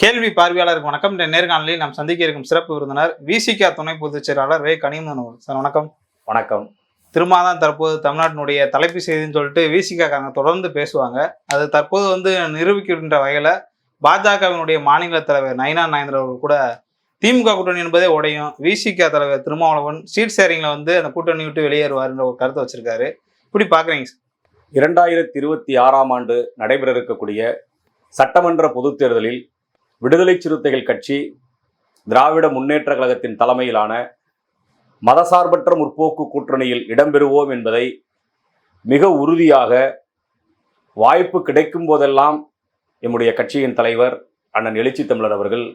கேள்வி பார்வையாளருக்கு வணக்கம். இந்த நேர்காணலில் நாம் சந்திக்க இருக்கும் சிறப்பு விருந்தினர் விசிகா துணை பொதுச் செயலாளர் வே கனிமன் சார் வணக்கம். வணக்கம். திருமாதான் தற்போது தமிழ்நாட்டினுடைய தலைப்பு செய்தின்னு சொல்லிட்டு விசிகாக்காரங்க தொடர்ந்து பேசுவாங்க. அது தற்போது வந்து நிரூபிக்கின்ற வகையில் பாஜகவினுடைய மாநில தலைவர் நயினா நாயந்திர அவர்கள் கூட திமுக கூட்டணி என்பதே உடையும். விசிகா தலைவர் திருமாவளவன் சீட் ஷேரிங்ல வந்து அந்த கூட்டணி விட்டு வெளியேறுவார்ன்ற ஒரு கருத்தை வச்சிருக்காரு. இப்படி பாக்குறீங்க சார். இரண்டாயிரத்தி இருபத்தி ஆறாம் ஆண்டு நடைபெற இருக்கக்கூடிய சட்டமன்ற பொதுத் தேர்தலில் விடுதலை சிறுத்தைகள் கட்சி திராவிட முன்னேற்ற கழகத்தின் தலைமையிலான மதசார்பற்ற முற்போக்கு கூட்டணியில் இடம்பெறுவோம் என்பதை மிக உறுதியாக வாய்ப்பு கிடைக்கும் போதெல்லாம் எம்முடைய கட்சியின் தலைவர் அண்ணன் எழுச்சி தமிழர் அவர்கள்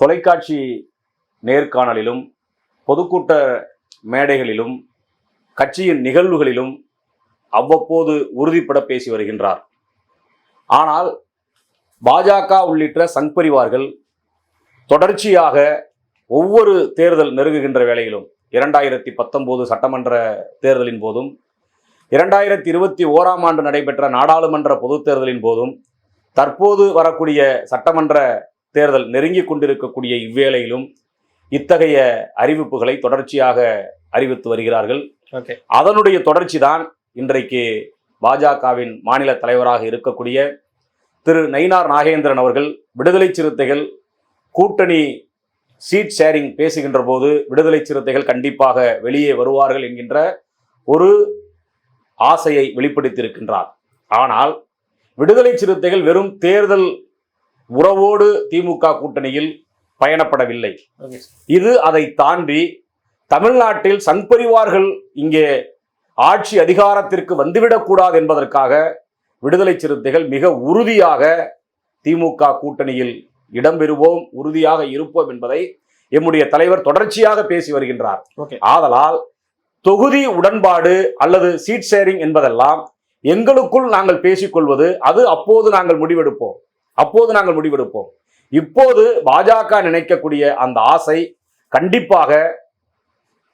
தொலைக்காட்சி நேர்காணலிலும் பொதுக்கூட்ட மேடைகளிலும் கட்சியின் நிகழ்வுகளிலும் அவ்வப்போது உறுதிப்பட பேசி வருகின்றார். ஆனால் பாஜக உள்ளிட்ட சங் பரிவார்கள் தொடர்ச்சியாக ஒவ்வொரு தேர்தல் நெருங்குகின்ற வேளையிலும் இரண்டாயிரத்தி பத்தொம்போது சட்டமன்ற தேர்தலின் போதும் இரண்டாயிரத்தி இருபத்தி ஓராம் ஆண்டு நடைபெற்ற நாடாளுமன்ற பொதுத் தேர்தலின் போதும் தற்போது வரக்கூடிய சட்டமன்ற தேர்தல் நெருங்கிக் கொண்டிருக்கக்கூடிய இவ்வேளையிலும் இத்தகைய அறிவிப்புகளை தொடர்ச்சியாக அறிவித்து வருகிறார்கள். ஓகே. அதனுடைய தொடர்ச்சி தான் இன்றைக்கு பாஜகவின் மாநில தலைவராக இருக்கக்கூடிய திரு நயினார் நாகேந்திரன் அவர்கள் விடுதலை சிறுத்தைகள் கூட்டணி சீட் ஷேரிங் பேசுகின்ற போது விடுதலை சிறுத்தைகள் கண்டிப்பாக வெளியே வருவார்கள் என்கின்ற ஒரு ஆசையை வெளிப்படுத்தியிருக்கின்றார். ஆனால் விடுதலை சிறுத்தைகள் வெறும் தேர்தல் உறவோடு திமுக கூட்டணியில் பயணப்படவில்லை. இது அதை தாண்டி தமிழ்நாட்டில் சங் பரிவார்கள் இங்கே ஆட்சி அதிகாரத்திற்கு வந்துவிடக்கூடாது என்பதற்காக விடுதலை சிறுத்தைகள் மிக உறுதியாக திமுக கூட்டணியில் இடம்பெறுவோம் உறுதியாக இருப்போம் என்பதை எம்முடைய தலைவர் தொடர்ச்சியாக பேசி வருகின்றார். ஆதலால் தொகுதி உடன்பாடு அல்லது சீட் ஷேரிங் என்பதெல்லாம் எங்களுக்குள் நாங்கள் பேசிக்கொள்வது அது அப்போது நாங்கள் முடிவெடுப்போம். அப்போது நாங்கள் முடிவெடுப்போம். இப்போது பாஜக நினைக்கக்கூடிய அந்த ஆசை கண்டிப்பாக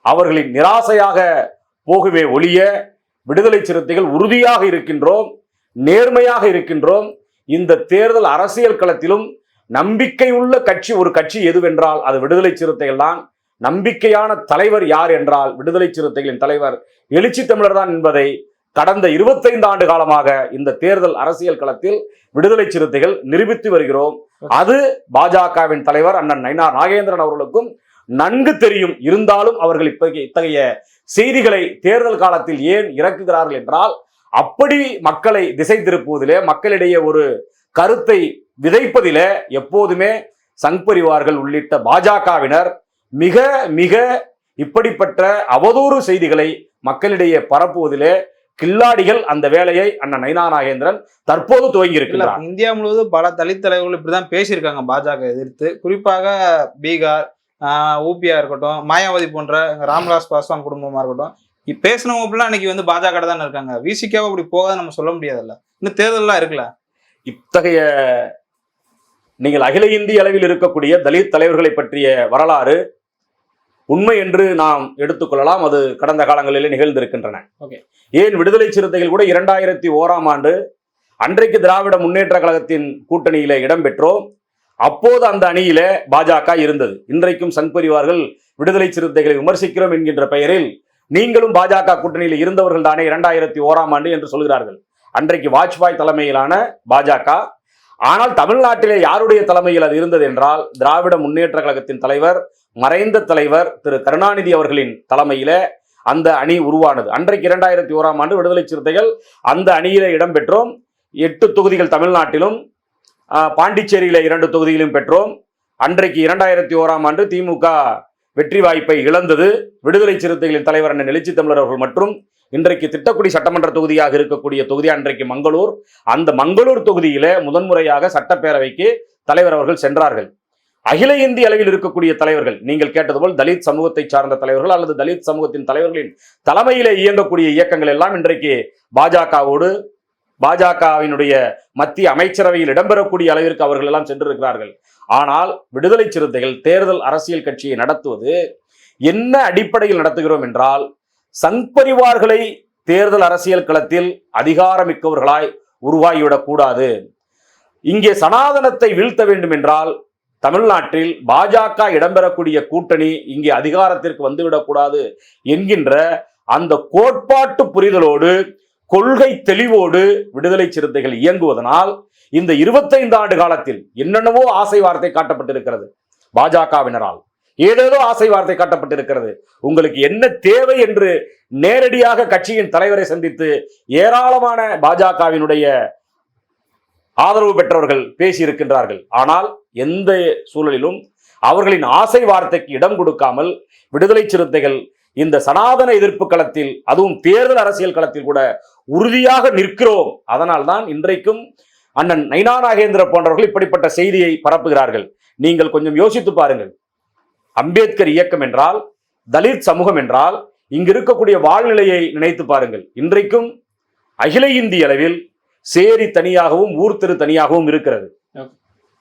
அவர்களின் நிராசையாக போகவே ஒழிய விடுதலை சிறுத்தைகள் உறுதியாக இருக்கின்றோம். நேர்மையாக இருக்கின்றோம். இந்த தேர்தல் அரசியல் களத்திலும் நம்பிக்கையுள்ள கட்சி ஒரு கட்சி எதுவென்றால் அது விடுதலை சிறுத்தைகள் தான். நம்பிக்கையான தலைவர் யார் என்றால் விடுதலை சிறுத்தைகளின் தலைவர் எழுச்சி தமிழர் தான் என்பதை கடந்த இருபத்தைந்து ஆண்டு காலமாக இந்த தேர்தல் அரசியல் களத்தில் விடுதலை சிறுத்தைகள் நிரூபித்து வருகிறோம். அது பாஜகவின் தலைவர் அண்ணன் நைனார் நாகேந்திரன் அவர்களுக்கும் நன்கு தெரியும். இருந்தாலும் அவர்கள் இத்தகைய இத்தகைய செய்திகளை தேர்தல் காலத்தில் ஏன் இறக்குகிறார்கள் என்றால் அப்படி மக்களை திசை திருப்புவதிலே மக்களிடையே ஒரு கருத்தை விதைப்பதிலே எப்போதுமே சங் பரிவார்கள் உள்ளிட்ட பாஜகவினர் மிக மிக இப்படிப்பட்ட அவதூறு செய்திகளை மக்களிடையே பரப்புவதிலே கில்லாடிகள் அந்த வேலையை அண்ணன் நைனா நாகேந்திரன் தற்போது துவங்கி இந்தியா முழுவதும் பல தலித் தலைவர்கள் இப்படிதான் பேசியிருக்காங்க பாஜக எதிர்த்து. குறிப்பாக பீகார் ஊபியா இருக்கட்டும் மாயாவதி போன்ற ராம்விலாஸ் பாஸ்வான் குடும்பமா இருக்கட்டும் பேசினவங்க ஃபுல்லா இன்னைக்கு வந்து பாஜக தானே இருக்காங்க. விசிக்காவை அப்படி போகாத நம்ம சொல்ல முடியாதுல்ல. இன்னும் தேர்தல்லாம் இருக்குல்ல? இத்தகைய நீங்கள் அகில இந்திய அளவில் இருக்கக்கூடிய தலித் தலைவர்களை பற்றிய வரலாறு உண்மை என்று நாம் எடுத்துக்கொள்ளலாம் அது கடந்த காலங்களிலே நிகழ்ந்திருக்கின்றன. Okay. ஏன் விடுதலை சிறுத்தைகள் கூட இரண்டாயிரத்தி ஓராம் ஆண்டு அன்றைக்கு திராவிட முன்னேற்ற கழகத்தின் கூட்டணியில இடம்பெற்றோம் அப்போது அந்த அணியில பாஜக இருந்தது. இன்றைக்கும் சங் பரிவார்கள் விடுதலை சிறுத்தைகளை விமர்சிக்கிறோம் என்கின்ற பெயரில் நீங்களும் பாஜக கூட்டணியில் இருந்தவர்கள் தானே இரண்டாயிரத்தி ஓராம் ஆண்டு என்று சொல்கிறார்கள். அன்றைக்கு வாஜ்பாய் தலைமையிலான பாஜக ஆனால் தமிழ்நாட்டிலே யாருடைய தலைமையில் அது இருந்தது என்றால் திராவிட முன்னேற்ற கழகத்தின் தலைவர் மறைந்த தலைவர் திரு கருணாநிதி அவர்களின் தலைமையில அந்த அணி உருவானது. அன்றைக்கு இரண்டாயிரத்தி ஓராம் ஆண்டு விடுதலை சிறுத்தைகள் அந்த அணியில இடம்பெற்றோம் எட்டு தொகுதிகள் தமிழ்நாட்டிலும் பாண்டிச்சேரியில இரண்டு தொகுதியிலும் பெற்றோம். அன்றைக்கு இரண்டாயிரத்தி ஓராம் ஆண்டு திமுக வெற்றி வாய்ப்பை இழந்தது. விடுதலை சிறுத்தைகளின் தலைவர் என நெளிச்சி தமிழர் அவர்கள் மற்றும் இன்றைக்கு திட்டக்குடி சட்டமன்ற தொகுதியாக இருக்கக்கூடிய தொகுதி அன்றைக்கு மங்களூர். அந்த மங்களூர் தொகுதியில முதன்முறையாக சட்டப்பேரவைக்கு தலைவர் அவர்கள் சென்றார்கள். அகில இந்திய அளவில் இருக்கக்கூடிய தலைவர்கள் நீங்கள் கேட்டது போல் தலித் சமூகத்தை சார்ந்த தலைவர்கள் அல்லது தலித் சமூகத்தின் தலைவர்களின் தலைமையிலே இயங்கக்கூடிய இயக்கங்கள் எல்லாம் இன்றைக்கு பாஜகவோடு பாஜகவினுடைய மத்திய அமைச்சரவையில் இடம்பெறக்கூடிய அளவிற்கு அவர்கள் எல்லாம் சென்றிருக்கிறார்கள். ஆனால் விடுதலை சிறுத்தைகள் தேர்தல் அரசியல் கட்சியை நடத்துவது என்ன அடிப்படையில் நடத்துகிறோம் என்றால் சங் பரிவார்களை தேர்தல் அரசியல் களத்தில் அதிகாரமிக்கவர்களாய் உருவாகிவிடக்கூடாது இங்கே சனாதனத்தை வீழ்த்த வேண்டும் என்றால் தமிழ்நாட்டில் பாஜக இடம்பெறக்கூடிய கூட்டணி இங்கே அதிகாரத்திற்கு வந்துவிடக்கூடாது என்கின்ற அந்த கோட்பாட்டு புரிதலோடு கொள்கை தெளிவோடு விடுதலை சிறுத்தைகள் இயங்குவதனால் இந்த 25 ஆண்டு காலத்தில் என்னென்னவோ ஆசை வார்த்தை காட்டப்பட்டிருக்கிறது. பாஜகவினரால். ஏதேதோ ஆசை வார்த்தை காட்டப்பட்டிருக்கிறது. உங்களுக்கு என்ன தேவை என்று நேரடியாக கட்சியின் தலைவரை சந்தித்து ஏராளமான பாஜகவினுடைய ஆதரவு பெற்றவர்கள் பேசியிருக்கின்றார்கள். ஆனால் எந்த சூழலிலும் அவர்களின் ஆசை வார்த்தைக்கு இடம் கொடுக்காமல் விடுதலை சிறுத்தைகள் இந்த சனாதன எதிர்ப்பு களத்தில் அதுவும் தேர்தல் அரசியல் களத்தில் கூட உறுதியாக நிற்கிறோம். அதனால்தான் இன்றைக்கும் அண்ணன் நைனா நாகேந்திர போன்றவர்கள் இப்படிப்பட்ட செய்தியை பரப்புகிறார்கள். நீங்கள் கொஞ்சம் யோசித்து பாருங்கள். அம்பேத்கர் இயக்கம் என்றால் தலித் சமூகம் என்றால் இங்கு இருக்கக்கூடிய வாழ்நிலையை நினைத்து பாருங்கள். இன்றைக்கும் அகில இந்திய அளவில் சேரி தனியாகவும் ஊர் தெரு தனியாகவும் இருக்கிறது.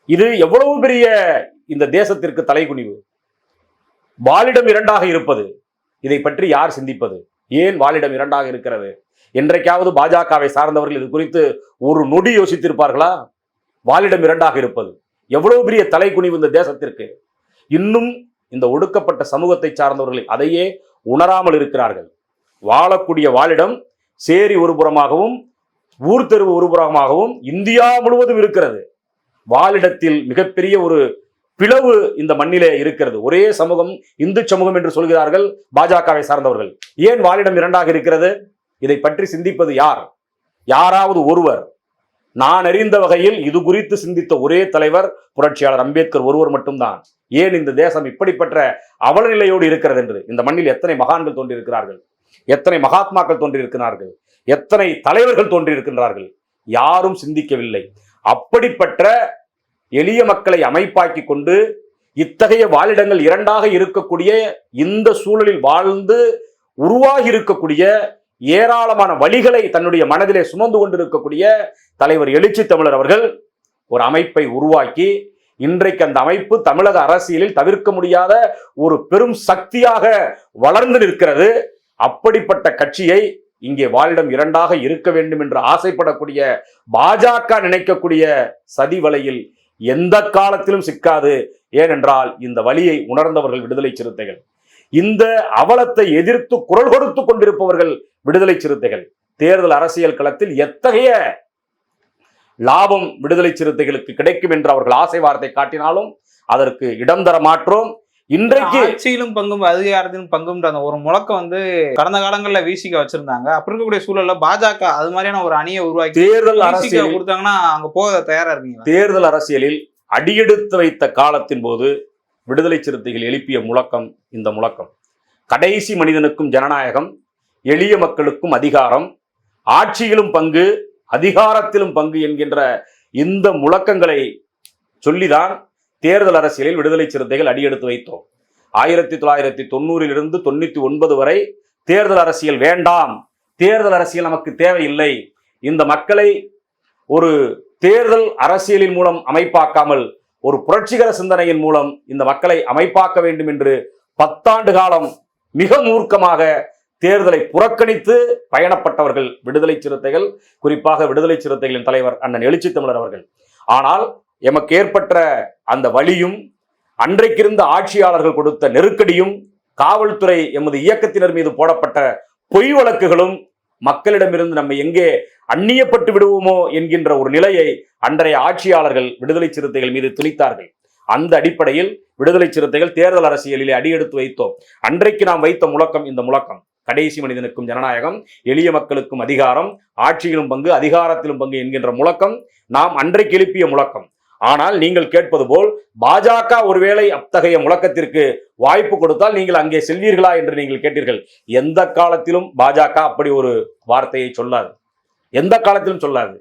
இது எவ்வளவு பெரிய இந்த தேசத்திற்கு தலைகுனிவு. வாலிடம் இரண்டாக இருப்பது இதை பற்றி யார் சிந்திப்பது? ஏன் வாலிடம் இரண்டாக இருக்கிறது? என்றைக்காவது பாஜகவை சார்ந்தவர்கள் இது குறித்து ஒரு நொடி யோசித்திருப்பார்களா? வாலிடம் இரண்டாக இருப்பது. எவ்வளவு பெரிய தலைகுனிவு இந்த தேசத்திற்கு. இன்னும் இந்த ஒடுக்கப்பட்ட சமூகத்தை சார்ந்தவர்கள் அதையே உணராமல் இருக்கிறார்கள். வாழக்கூடிய வாழிடம் சேரி ஒரு புறமாகவும் ஊர் தெருவு ஒரு புறமாகவும் இந்தியா முழுவதும் இருக்கிறது. வாழிடத்தில் மிகப்பெரிய ஒரு பிளவு இந்த மண்ணிலே இருக்கிறது. ஒரே சமூகம் இந்து சமூகம் என்று சொல்கிறார்கள் பாஜகவை சார்ந்தவர்கள். ஏன் வாழிடம் இரண்டாக இருக்கிறது? இதை பற்றி சிந்திப்பது யார்? யாராவது ஒருவர். நான் அறிந்த வகையில் இது குறித்து சிந்தித்த ஒரே தலைவர் புரட்சியாளர் அம்பேத்கர் ஒருவர் மட்டும்தான். ஏன் இந்த தேசம் இப்படிப்பட்ட அவலநிலையோடு இருக்கிறது என்று? இந்த மண்ணில் எத்தனை மகான்கள் தோன்றியிருக்கிறார்கள்? எத்தனை மகாத்மாக்கள் தோன்றியிருக்கிறார்கள்? எத்தனை தலைவர்கள் தோன்றியிருக்கின்றார்கள்? யாரும் சிந்திக்கவில்லை. அப்படிப்பட்ட எளிய மக்களை அமைப்பாக்கி கொண்டு இத்தகைய வாழிடங்கள் இரண்டாக இருக்கக்கூடிய இந்த சூழலில் வாழ்ந்து உருவாகி இருக்கக்கூடிய ஏராளமான வழிகளை தன்னுடைய மனதிலே சுமந்து கொண்டிருக்கக்கூடிய தலைவர் எழுச்சி தமிழர் அவர்கள் ஒரு அமைப்பை உருவாக்கி இன்றைக்கு அந்த அமைப்பு தமிழக அரசியலில் தவிர்க்க முடியாத ஒரு பெரும் சக்தியாக வளர்ந்து நிற்கிறது. அப்படிப்பட்ட கட்சியை இங்கே வாழிடம் இரண்டாக இருக்க வேண்டும் என்று ஆசைப்படக்கூடிய பாஜக நினைக்கக்கூடிய சதி வலையில் எந்த காலத்திலும் சிக்காது. ஏனென்றால் இந்த வழியை உணர்ந்தவர்கள் விடுதலை சிறுத்தைகள். இந்த அவலத்தை எதிர்த்து குரல் கொடுத்து கொண்டிருப்பவர்கள் விடுதலை சிறுத்தைகள். தேர்தல் அரசியல் களத்தில் எத்தகைய லாபம் விடுதலை சிறுத்தைகளுக்கு கிடைக்கும் என்று அவர்கள் ஆசை வார்த்தை காட்டினாலும் அதற்கு இடம் தர மாற்றோம். இன்றைக்கு ஆட்சியிலும் பங்கும் அதிகாரத்திலும் பங்குன்ற அந்த ஒரு முழக்கம் வந்து கடந்த காலங்கள்ல விசிக வச்சிருந்தாங்க. அப்படி இருக்கக்கூடிய சூழல்ல பாஜக அது மாதிரியான ஒரு அணியை உருவாக்கி தேர்தல் அரசியல் கொடுத்தாங்கன்னா அங்க போக தயாரா இருக்கீங்களா தேர்தல் அரசியலில் அடியெடுத்து வைத்த காலத்தின் போது விடுதலை சிறுத்தைகள் எழுப்பிய முழக்கம் இந்த முழக்கம். கடைசி மனிதனுக்கும் ஜனநாயகம் எளிய மக்களுக்கும் அதிகாரம் ஆட்சியிலும் பங்கு அதிகாரத்திலும் பங்கு என்கின்ற இந்த முழக்கங்களை சொல்லிதான் தேர்தல் அரசியலில் விடுதலை சிறுத்தைகள் அடியெடுத்து வைத்தோம். ஆயிரத்தி தொள்ளாயிரத்தி தொண்ணூறிலிருந்து தொண்ணூற்றி ஒன்பது வரை தேர்தல் அரசியல் வேண்டாம் தேர்தல் அரசியல் நமக்கு தேவையில்லை. இந்த மக்களை ஒரு தேர்தல் அரசியலின் மூலம் அமைப்பாக்காமல் ஒரு புரட்சிகர சிந்தனையின் மூலம் இந்த மக்களை அமைப்பாக்க வேண்டும் என்று பத்தாண்டு காலம் மிக மூர்க்கமாக தேர்தலை புறக்கணித்து பயணப்பட்டவர்கள் விடுதலை சிறுத்தைகள் குறிப்பாக விடுதலை சிறுத்தைகளின் தலைவர் அண்ணன் எழுச்சி தமிழர் அவர்கள். ஆனால் எமக்கு ஏற்பட்ட அந்த வழியும் அன்றைக்கிருந்த ஆட்சியாளர்கள் கொடுத்த நெருக்கடியும் காவல்துறை எமது இயக்கத்தினர் மீது போடப்பட்ட பொய் வழக்குகளும் மக்களிடமிருந்து நம்ம எங்கே அந்நியப்பட்டு விடுவோமோ என்கின்ற ஒரு நிலையை அன்றைய ஆட்சியாளர்கள் விடுதலை சிறுத்தைகள் மீது துணித்தார்கள். அந்த அடிப்படையில் விடுதலை சிறுத்தைகள் தேர்தல் அரசியலிலே அடியெடுத்து வைத்தோம். அன்றைக்கு நாம் வைத்த முழக்கம் இந்த முழக்கம். கடைசி மனிதனுக்கும் ஜனநாயகம் எளிய மக்களுக்கும் அதிகாரம் ஆட்சியிலும் பங்கு அதிகாரத்திலும் பங்கு என்கின்ற முழக்கம். நாம் அன்றைக்கு எழுப்பிய முழக்கம். ஆனால் நீங்கள் கேட்பது போல் பாஜக ஒருவேளை அத்தகைய முழக்கத்திற்கு வாய்ப்பு கொடுத்தால் நீங்கள் அங்கே செல்வீர்களா என்று நீங்கள் கேட்டீர்கள். எந்த காலத்திலும் பாஜக அப்படி ஒரு வார்த்தையை சொல்லாது. எந்த காலத்திலும் சொல்லாது.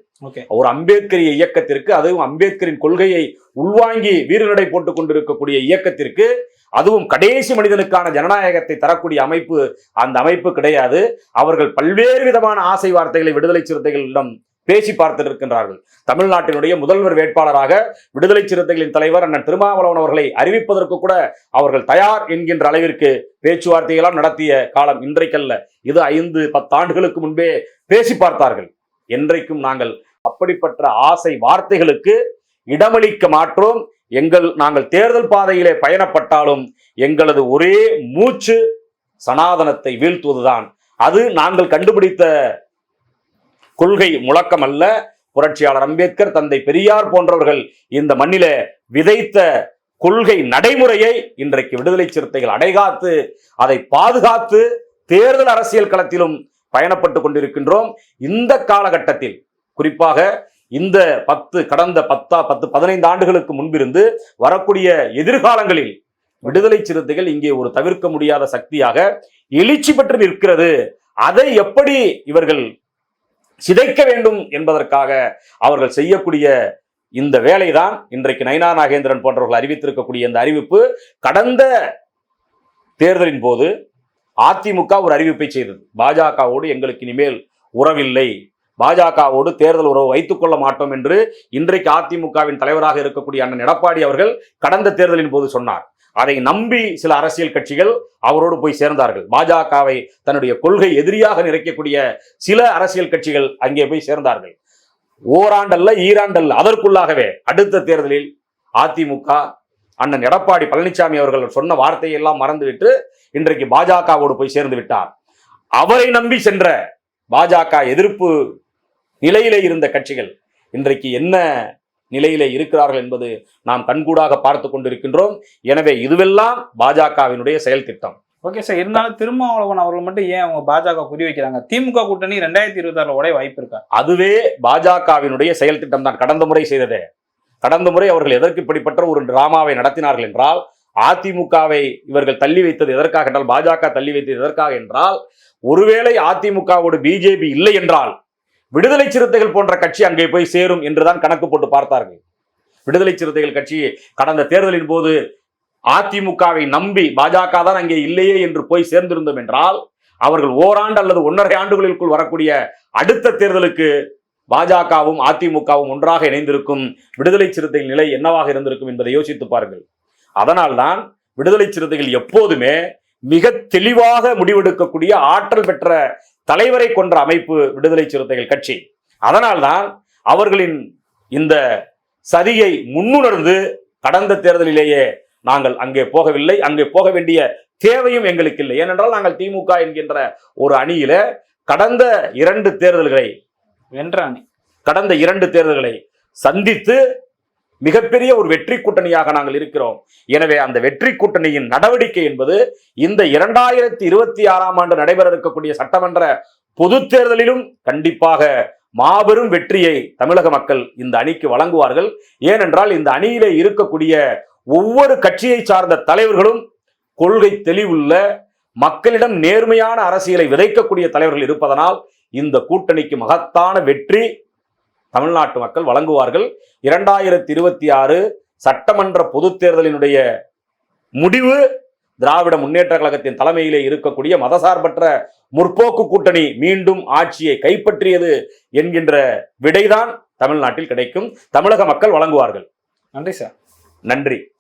ஒரு அம்பேத்கரிய இயக்கத்திற்கு அதுவும் அம்பேத்கரின் கொள்கையை உள்வாங்கி வீரநடை போட்டுக் கொண்டிருக்கக்கூடிய இயக்கத்திற்கு அதுவும் கடைசி மனிதனுக்கான ஜனநாயகத்தை தரக்கூடிய அமைப்பு அந்த அமைப்பு கிடையாது. அவர்கள் பல்வேறு விதமான ஆசை வார்த்தைகளை விடுதலை சிறுத்தைகளிடம் பேசி பார்த்திருக்கின்றார்கள் தமிழ்நாட்டினுடைய முதல்வர் வேட்பாளராக விடுதலை சிறுத்தைகளின் தலைவர் அண்ணன் திருமாவளவன் அவர்களை அறிவிப்பதற்கு கூட அவர்கள் தயார் என்கின்ற அளவிற்கு பேச்சுவார்த்தைகளாம் நடத்திய காலம் இன்றைக்கல்ல. இது ஐந்து பத்தாண்டுகளுக்கு முன்பே பேசி பார்த்தார்கள். என்றைக்கும் நாங்கள் அப்படிப்பட்ட ஆசை வார்த்தைகளுக்கு இடமளிக்க மாற்றோம் எங்கள் நாங்கள் தேர்தல் பாதையிலே பயணப்பட்டாலும் எங்களது ஒரே மூச்சு சனாதனத்தை வீழ்த்துவதுதான். அது நாங்கள் கண்டுபிடித்த கொள்கை முழக்கம் அல்ல புரட்சியாளர் அம்பேத்கர் தந்தை பெரியார் போன்றவர்கள் இந்த மண்ணில விதைத்த கொள்கை நடைமுறையை இன்றைக்கு விடுதலை சிறுத்தைகள் அடைகாத்து அதை பாதுகாத்து தேர்தல் அரசியல் களத்திலும் பயணப்பட்டு கொண்டிருக்கின்றோம். இந்த காலகட்டத்தில் குறிப்பாக இந்த பத்து கடந்த பத்தா பத்து பதினைந்து ஆண்டுகளுக்கு முன்பிருந்து வரக்கூடிய எதிர்காலங்களில் விடுதலை சிறுத்தைகள் இங்கே ஒரு தவிர்க்க முடியாத சக்தியாக எழுச்சி பெற்று நிற்கிறது. அதை எப்படி இவர்கள் சிதைக்க வேண்டும் என்பதற்காக அவர்கள் செய்யக்கூடிய இந்த வேலைதான் இன்றைக்கு நயனா நாகேந்திரன் போன்றவர்கள் அறிவித்திருக்கக்கூடிய இந்த அறிவிப்பு. கடந்த தேர்தலின் போது அதிமுக ஒரு அறிவிப்பை செய்தது. பாஜகவோடு எங்களுக்கு இனிமேல் உறவில்லை. பாஜகவோடு தேர்தல் உறவு வைத்துக் கொள்ள மாட்டோம் என்று இன்றைக்கு அதிமுகவின் தலைவராக இருக்கக்கூடிய அண்ணன் எடப்பாடி அவர்கள் கடந்த தேர்தலின் போது சொன்னார். அதை நம்பி சில அரசியல் கட்சிகள் அவரோடு போய் சேர்ந்தார்கள். பாஜகவை தன்னுடைய கொள்கை எதிரியாக நிறைக்கக்கூடிய சில அரசியல் கட்சிகள் அங்கே போய் சேர்ந்தார்கள். ஓராண்டல்ல ஈராண்டல்ல அதற்குள்ளாகவே அடுத்த தேர்தலில் அதிமுக அண்ணன் எடப்பாடி பழனிசாமி அவர்கள் சொன்ன வார்த்தையெல்லாம் மறந்துவிட்டு இன்றைக்கு பாஜகவோடு போய் சேர்ந்து விட்டார். அவரை நம்பி சென்ற பாஜக எதிர்ப்பு நிலையிலே இருந்த கட்சிகள் இன்றைக்கு என்ன நிலையிலே இருக்கிறார்கள் என்பது நாம் கண்கூடாக பார்த்து கொண்டிருக்கின்றோம். எனவே இதுவெல்லாம் பாஜகவினுடைய செயல் திட்டம். ஓகே சார் இருந்தாலும் திருமாவளவன் அவர்கள் மட்டும் ஏன் அவங்க பாஜக குறி வைக்கிறாங்க? திமுக கூட்டணி ரெண்டாயிரத்தி இருபத்தி ஆறுல உடைய வாய்ப்பு இருக்கா? அதுவே பாஜகவினுடைய செயல் திட்டம் தான். கடந்த முறை செய்ததே. கடந்த முறை அவர்கள் எதற்கு இப்படிப்பட்ட ஒரு டிராமாவை நடத்தினார்கள் என்றால் அதிமுகவை இவர்கள் தள்ளி வைத்தது எதற்காக என்றால் பாஜக தள்ளி வைத்தது எதற்காக என்றால் ஒருவேளை அதிமுகவோடு பிஜேபி இல்லை என்றால் விடுதலை சிறுத்தைகள் போன்ற கட்சி அங்கே போய் சேரும் என்றுதான் கணக்கு போட்டு பார்த்தார்கள். விடுதலை சிறுத்தைகள் கட்சி கடந்த தேர்தலின் போது அதிமுகவை நம்பி பாஜக தான் அங்கே இல்லையே என்று போய் சேர்ந்திருந்தோம் என்றால் அவர்கள் ஓராண்டு அல்லது ஒன்றரை ஆண்டுகளுக்குள் வரக்கூடிய அடுத்த தேர்தலுக்கு பாஜகவும் அதிமுகவும் ஒன்றாக இணைந்திருக்கும் விடுதலை சிறுத்தைகள் நிலை என்னவாக இருந்திருக்கும் என்பதை யோசித்து பாருங்கள். அதனால்தான் விடுதலை சிறுத்தைகள் எப்போதுமே மிக தெளிவாக முடிவெடுக்கக்கூடிய ஆற்றல் பெற்ற தலைவரை கொன்ற அமைப்பு விடுதலை சிறுத்தைகள் கட்சி. அதனால்தான் அவர்களின் இந்த சதியை முன்னுணர்ந்து கடந்த தேர்தலிலேயே நாங்கள் அங்கே போகவில்லை. அங்கே போக வேண்டிய தேவையும் எங்களுக்கு இல்லை. ஏனென்றால் நாங்கள் திமுக என்கின்ற ஒரு அணியில கடந்த இரண்டு தேர்தல்களை வென்ற அணி. கடந்த இரண்டு தேர்தல்களை சந்தித்து மிகப்பெரிய ஒரு வெற்றி கூட்டணியாக நாங்கள் இருக்கிறோம். எனவே அந்த வெற்றி கூட்டணியின் நடவடிக்கை என்பது இந்த இரண்டாயிரத்தி இருபத்தி ஆறாம் ஆண்டு நடைபெற இருக்கக்கூடிய சட்டமன்ற பொது தேர்தலிலும் கண்டிப்பாக மாபெரும் வெற்றியை தமிழக மக்கள் இந்த அணிக்கு வழங்குவார்கள். ஏனென்றால் இந்த அணியிலே இருக்கக்கூடிய ஒவ்வொரு கட்சியை சார்ந்த தலைவர்களும் கொள்கை தெளிவுள்ள மக்களிடம் நேர்மையான அரசியலை விதைக்கக்கூடிய தலைவர்கள் இருப்பதனால் இந்த கூட்டணிக்கு மகத்தான வெற்றி தமிழ்நாட்டு மக்கள் வழங்குவார்கள். இரண்டாயிரத்தி இருபத்தி ஆறு சட்டமன்ற பொதுத் தேர்தலினுடைய முடிவு திராவிட முன்னேற்ற கழகத்தின் தலைமையிலே இருக்கக்கூடிய மதசார்பற்ற முற்போக்கு கூட்டணி மீண்டும் ஆட்சியை கைப்பற்றியது என்கின்ற விடைதான் தமிழ்நாட்டில் கிடைக்கும். தமிழக மக்கள் வழங்குவார்கள். நன்றி சார். நன்றி.